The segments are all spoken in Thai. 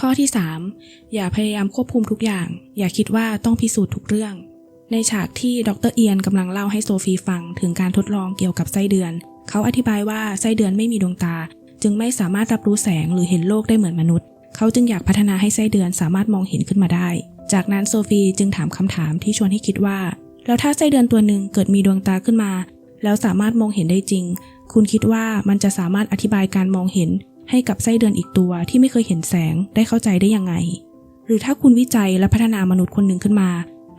ข้อที่ 3 อย่าพยายามควบคุมทุกอย่าง อย่าคิดว่าต้องพิสูจน์ทุกเรื่อง ในฉากที่ดรเอียนกำลังเล่าให้โซฟีฟังถึงการทดลองเกี่ยวกับไส้เดือน เขาอธิบายว่าไส้เดือนไม่มีดวงตา จึงไม่สามารถรับรู้แสงหรือเห็นโลกได้เหมือนมนุษย์ เขาจึงอยากพัฒนาให้ไส้เดือนสามารถมองเห็นขึ้นมาได้ จากนั้นโซฟีจึงถามคำถามที่ชวนให้คิดว่า แล้วถ้าไส้เดือนตัวหนึ่งเกิดมีดวงตาขึ้นมา แล้วสามารถมองเห็นได้จริง คุณคิดว่ามันจะสามารถอธิบายการมองเห็น ให้กับไส้เดือนอีกตัวที่ไม่เคยเห็นแสงได้เข้าใจได้ยังไง หรือถ้าคุณวิจัยและพัฒนามนุษย์คนหนึ่งขึ้นมา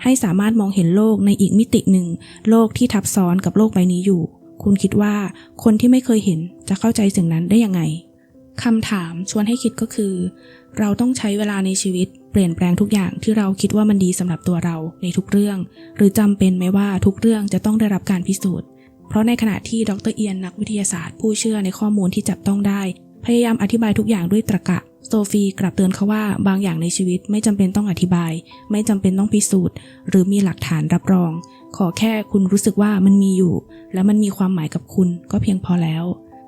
ให้สามารถมองเห็นโลกในอีกมิติหนึ่ง โลกที่ทับซ้อนกับโลกใบนี้อยู่ คุณคิดว่าคนที่ไม่เคยเห็นจะเข้าใจสิ่งนั้นได้ยังไงคำถามชวนให้คิดก็คือ เราต้องใช้เวลาในชีวิต เปลี่ยนแปลงทุกอย่างที่เราคิดว่ามันดีสำหรับตัวเราในทุกเรื่อง หรือจำเป็นไหมว่าทุกเรื่องจะต้องได้รับการพิสูจน์ เพราะในขณะที่ดรเอียนนักวิทยาศาสตร์ผู้เชื่อในข้อมูลที่จับต้องได้ พยายามอธิบายทุกอย่างด้วยตรรกะ โซฟีกลับเตือนเขาว่าบางอย่างในชีวิตไม่จำเป็นต้องอธิบาย ไม่จำเป็นต้องพิสูจน์ หรือมีหลักฐานรับรอง ขอแค่คุณรู้สึกว่ามันมีอยู่ และมันมีความหมายกับคุณก็เพียงพอแล้ว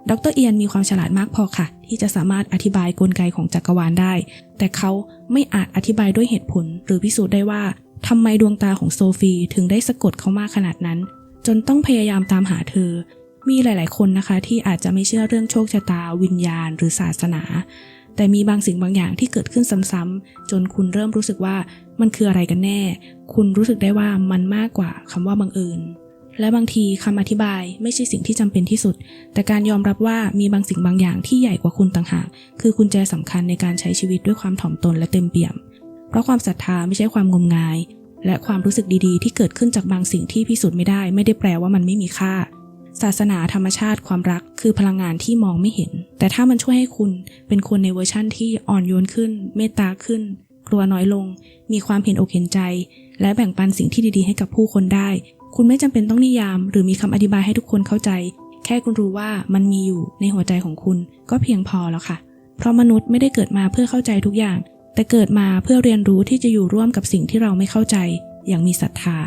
ดรเอียนมีความฉลาดมากพอค่ะ ที่จะสามารถอธิบายกลไกของจักรวาลได้ แต่เขาไม่อาจอธิบายด้วยเหตุผล หรือพิสูจน์ได้ว่าทำไมดวงตาของโซฟีถึงได้สะกดเขามากขนาดนั้น จนต้องพยายามตามหาเธอ มีหลาย ๆ คนนะคะ ที่อาจจะไม่เชื่อเรื่องโชคชะตา วิญญาณ หรือศาสนา แต่มีบางสิ่งบางอย่างที่เกิดขึ้นซ้ำๆจนคุณเริ่มรู้สึกว่ามันคืออะไรกันแน่ คุณรู้สึกได้ว่ามันมากกว่าคำว่าบังเอิญและบางทีคำอธิบายไม่ใช่สิ่งที่จำเป็นที่สุด แต่การยอมรับว่ามีบางสิ่งบางอย่างที่ใหญ่กว่าคุณต่างหาก คือกุญแจสำคัญในการใช้ชีวิตด้วยความถ่อมตนและเต็มเปี่ยม เพราะความศรัทธาไม่ใช่ความงมงาย และความรู้สึกดีๆ ที่เกิดขึ้นจากบางสิ่งที่พิสูจน์ไม่ได้ ไม่ได้แปลว่ามันไม่มีค่า ศาสนาธรรมชาติความรักคือพลังงานที่มองไม่เห็น แต่ถ้ามันช่วยให้คุณเป็นคนในเวอร์ชั่นที่อ่อนโยนขึ้น เมตตาขึ้น กลัวน้อยลง มีความเห็นอกเห็นใจ และแบ่งปันสิ่งที่ดีๆ ให้กับผู้คนได้ คุณไม่จำเป็นต้องนิยาม หรือมีคำอธิบายให้ทุกคนเข้าใจ แค่คุณรู้ว่ามันมีอยู่ในหัวใจของคุณก็เพียงพอแล้วค่ะ เพราะมนุษย์ไม่ได้เกิดมาเพื่อเข้าใจทุกอย่าง แต่เกิดมาเพื่อเรียนรู้ที่จะอยู่ร่วมกับสิ่งที่เราไม่เข้าใจ อย่างมีศรัทธา